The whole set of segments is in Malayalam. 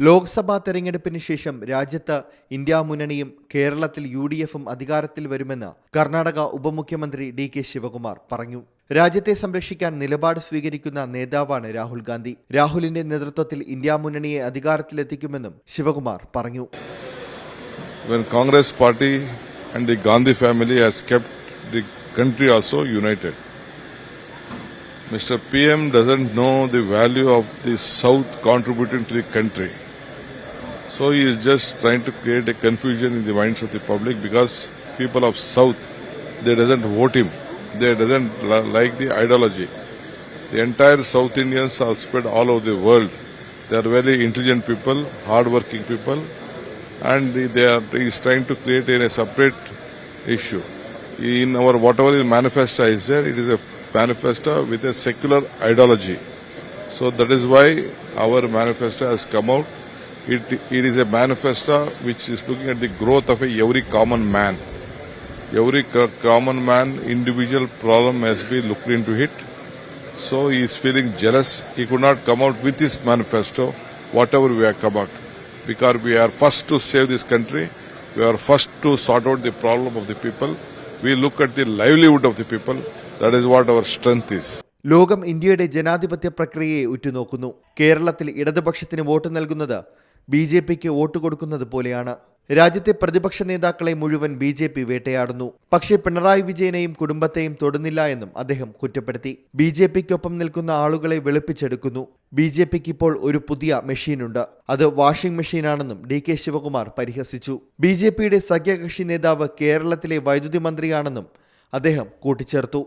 ലോക്സഭാ തെരഞ്ഞെടുപ്പിന് ശേഷം രാജ്യത്ത് ഇന്ത്യ മുന്നണിയും കേരളത്തിൽ യു ഡി എഫും അധികാരത്തിൽ വരുമെന്ന് കർണാടക ഉപമുഖ്യമന്ത്രി ഡി കെ ശിവകുമാർ പറഞ്ഞു രാജ്യത്തെ സംരക്ഷിക്കാൻ നിലപാട് സ്വീകരിക്കുന്ന നേതാവാണ് രാഹുൽ ഗാന്ധി രാഹുലിന്റെ നേതൃത്വത്തിൽ ഇന്ത്യ മുന്നണിയെ അധികാരത്തിലെത്തിക്കുമെന്നും ശിവകുമാർ പറഞ്ഞു Congress party and the Gandhi family has kept the country also united. Mr. PM doesn't know the value of the South contributing to the country. So he is just trying to create a confusion in the minds of the public because people of South, they doesn't vote him. They doesn't like the ideology. The entire South Indians are spread all over the world. They are very intelligent people, hard-working people, and they are he is trying to create a separate issue. In our whatever is manifesto is there, it is a manifesto with a secular ideology. So that is why our manifesto has come out. It, it is a manifesto which is looking at the growth of a, every common man. Every co- common man, individual problem has been looked into it. So he is feeling jealous. He could not come out with his manifesto, whatever we have come out. Because we are first to save this country. We are first to sort out the problem of the people. We look at the livelihood of the people. That is what our strength is. ലോകം ഇന്ത്യയുടെ ജനാധിപത്യ പ്രക്രിയയെ ഉറ്റുനോക്കുന്നു കേരളത്തിൽ ഇടതുപക്ഷത്തിന് വോട്ട് നൽകുന്നത് ബി ജെ പിക്ക് വോട്ട് കൊടുക്കുന്നത് പോലെയാണ്. രാജ്യത്തെ പ്രതിപക്ഷ നേതാക്കളെ മുഴുവൻ ബി ജെ പി വേട്ടയാടുന്നു. പക്ഷേ പിണറായി വിജയനെയും കുടുംബത്തെയും തൊടുന്നില്ല എന്നും അദ്ദേഹം കുറ്റപ്പെടുത്തി. ബി ജെ പിക്കൊപ്പം നിൽക്കുന്ന ആളുകളെ വെളുപ്പിച്ചെടുക്കുന്നു. ബി ജെ പിക്ക് ഇപ്പോൾ ഒരു പുതിയ മെഷീനുണ്ട്. അത് വാഷിംഗ് മെഷീനാണെന്നും ഡി കെ ശിവകുമാർ പരിഹസിച്ചു. ബി ജെ പിയുടെ സഖ്യകക്ഷി നേതാവ് കേരളത്തിലെ വൈദ്യുതി മന്ത്രിയാണെന്നും അദ്ദേഹം കൂട്ടിച്ചേർത്തു.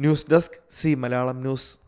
News desk Zee Malayalam news.